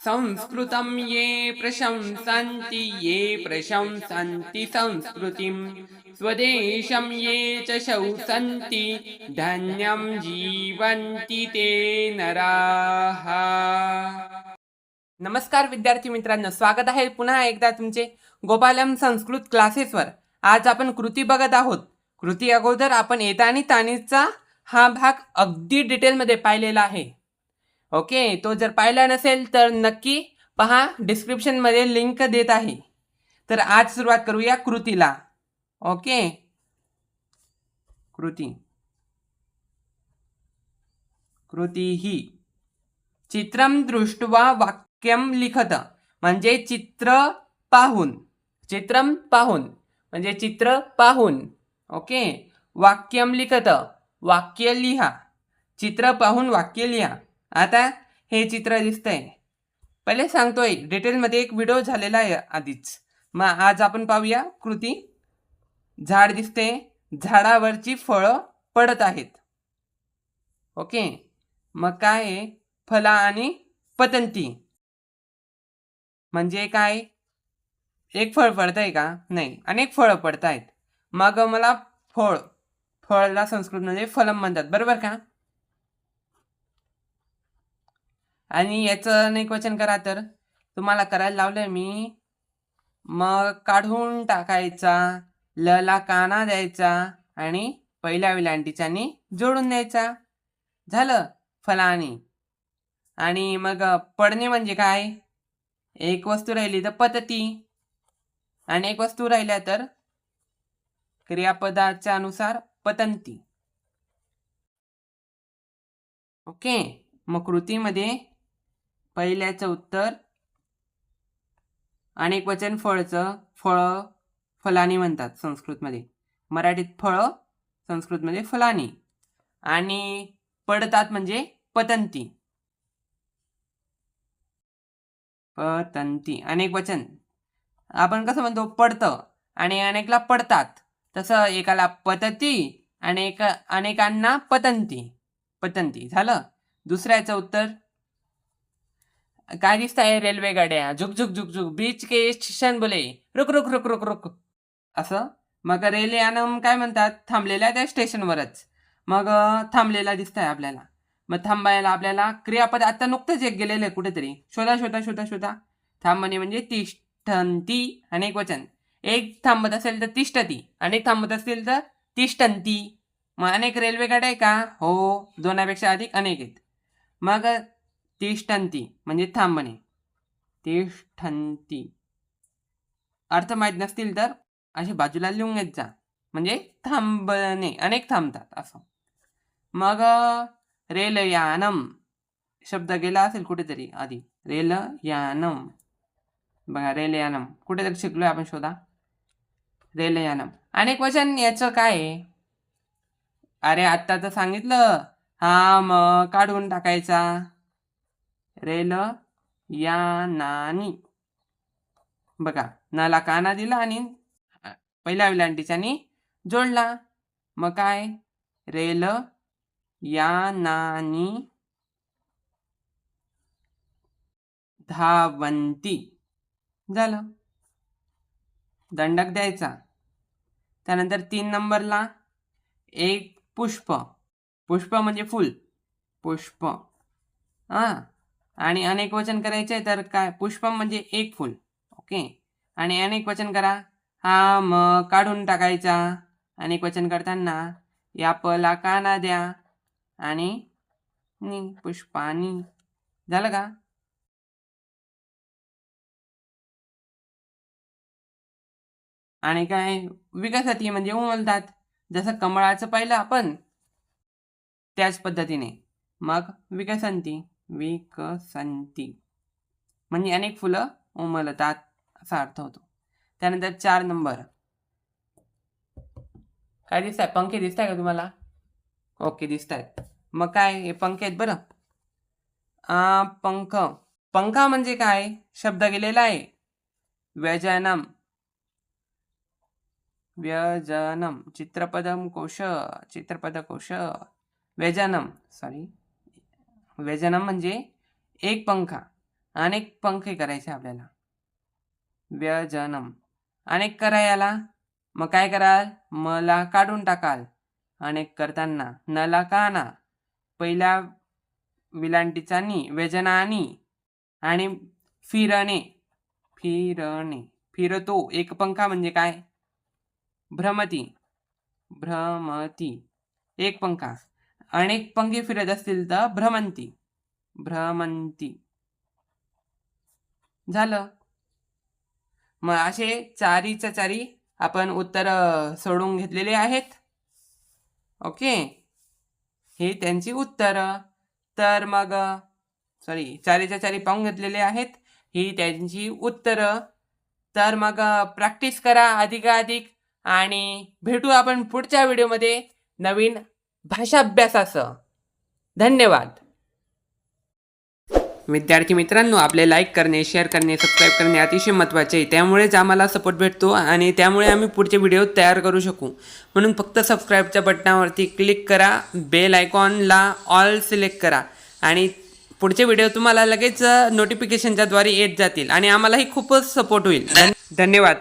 संस्कृतं ये प्रशंसन्ति ये प्रशंसन्ति संस्कृतिं स्वदेशं ये च शौसन्ति धन्यं जीवन्ति ते नराः। नमस्कार विद्यार्थी मित्रांनो स्वागत आहे पुन्हा एकदा तुमचे गोपालम संस्कृत क्लासेसवर आज आपण कृती बघत आहोत. कृती अगोदर आपण येतानी तानीचा हा भाग अगदी डिटेलमध्ये पाहिलेला आहे. ओके तो जर पाहिला नसेल तर नक्की पहा डिस्क्रिप्शनमध्ये लिंक देत आहे. तर आज सुरुवात करूया कृतीला. ओके? कृती. कृती ही चित्रम दृष्ट्वा वाक्यम लिखत. म्हणजे चित्र पाहून. चित्रम पाहून. म्हणजे चित्र पाहून. ओके? वाक्यम लिखत. वाक्य लिहा. चित्र पाहून वाक्य लिहा. आता हे चित्र दिसतंय. पहिले सांगतोय डिटेलमध्ये एक व्हिडिओ झालेला आहे आधीच. मग आज आपण पाहूया कृती. झाड दिसते झाडावरची फळं पडत आहेत. ओके? मग काय आहे? फला आणि पतंती. म्हणजे काय? एक फळ पडत आहे का? नाही अनेक फळं पडत आहेत मग मला फळ फळला संस्कृतमध्ये म्हणजे फलम म्हणतात. बरोबर का? आणि याचं नाही क्वेश्चन करा तर. तुम्हाला करायला लावलंय मी. मग काढून टाकायचा लला काना द्यायचा आणि पहिल्या विलांटीच्यानी जोडून द्यायचा. झालं फलानी आणि मग पडणे म्हणजे काय? एक वस्तू राहिली तर पतती. आणि एक वस्तू राहिल्या तर क्रियापदाच्या अनुसार पतंती. ओके. मग कृतीमध्ये पहिल्याचं उत्तर अनेक वचन फळचं फळ फलानी म्हणतात संस्कृतमध्ये. मराठीत फळ संस्कृतमध्ये फलानी. आणि पडतात म्हणजे पतंती. पतंती. अनेक वचन. आपण कसं म्हणतो? पडतं. आणि अनेकला पडतात. तसं एकाला पतती आणि एका अनेकांना पतंती. पतंती. झालं? दुसऱ्याचं उत्तर काय दिसतंय रेल्वे गाड्या झुक झुक झुक झुक बीच के स्टेशन बोले रुक रुक रुक रुक रुक असं मग रेल्वे यानं काय म्हणतात थांबलेल्या त्या स्टेशनवरच मग थांबलेला दिसत आहे आपल्याला मग थांबायला आपल्याला क्रियापद आता नुकतंच एक गेलेलं आहे कुठेतरी शोधा शोधा शोधा शोधा थांबणे म्हणजे तिष्ठंती अनेक वचन एक थांबत असेल तर तिष्ठती अनेक थांबत असतील तर तिष्ठंती मग अनेक रेल्वे गाड्या आहे का हो दोनापेक्षा अधिक अनेक आहेत मग तिष्ठंती म्हणजे थांबणे. तिष्ठंती. अर्थ माहीत नसतील तर असे बाजूला लिहून घेत जा. म्हणजे थांबणे अनेक थांबतात असं. मग रेलयानम. शब्द गेला असेल कुठेतरी आधी. रेलयानम. बघा रेलयानम. कुठेतरी शिकलोय आपण शोधा. रेलयानम. अनेक वचन याचं काय आहे? अरे आत्ता तर सांगितलं. हा मग काढून टाकायचा. रेल यानानी बघा नाला काना दिला आणि पहिल्या विलांटीच्यानी जोडला. मग काय? रेल यानानी धावंती. झालं. दंडक द्यायचा. त्यानंतर तीन नंबरला एक पुष्प. पुष्प म्हणजे फुल. पुष्प. हां. आणि अनेक वचन करायचे तर काय? पुष्पम म्हणजे एक फुल. ओके आणि अनेक वचन करा. हा मग काढून टाकायचा. अनेक वचन करताना या पला काना द्या. आणि नि पुष्पानी. झालं का? आणि काय? विकसती म्हणजे उमलतात. जसं कमळाचं पाहिलं आपण त्याच पद्धतीने. मग विकसंती. विकसंती. म्हणजे अनेक फुलं उमलतात असा अर्थ होतो. त्यानंतर चार नंबर. काय दिसत आहे पंखे दिसत आहे का तुम्हाला? ओके दिसत आहेत मग काय हे पंखे आहेत बरं. आ, पंख. पंखा म्हणजे काय? शब्द गेलेला आहे. व्यजनम. व्यजनम. चित्रपदम कोश. चित्रपद कोश व्यजनम. सॉरी व्यजनम म्हणजे एक पंखा अनेक पंखे करायचे आपल्याला. व्यजनम. अनेक करा याला. मग काय कराल? मला काढून टाकाल. अनेक करताना नला काना. पहिल्या विलांटीचा नी व्यजनानी आणि फिरणे. फिरणे. फिरतो. एक पंखा म्हणजे काय? भ्रमती. भ्रमती. एक पंखा. अनेक पंगे फिरत असतील तर भ्रमंती. भ्रमंती. झालं. मग असे चारीच्या चारी आपण उत्तर सोडून घेतलेले आहेत. ओके. हे त्यांची उत्तरं. तर मग सॉरी चारीच्या चारी पाहून घेतलेले आहेत. ही त्यांची उत्तरं. तर मग प्रॅक्टिस करा अधिकाधिक. आणि भेटू आपण पुढच्या व्हिडिओमध्ये नवीन भाषाभ्यासासह धन्यवाद. विद्यार्थी मित्रांनो आपले लाईक करणे शेअर करणे सबस्क्राईब करणे अतिशय महत्त्वाचे आहे. त्यामुळेच आम्हाला सपोर्ट भेटतो आणि त्यामुळे आम्ही पुढचे व्हिडिओ तयार करू शकू. म्हणून फक्त सबस्क्राईबच्या बटनावरती क्लिक करा बेल आयकॉनला ऑल सिलेक्ट करा आणि पुढचे व्हिडिओ तुम्हाला लगेच नोटिफिकेशनच्या द्वारे येत जातील आणि आम्हालाही खूपच सपोर्ट होईल. धन- धन्यवाद.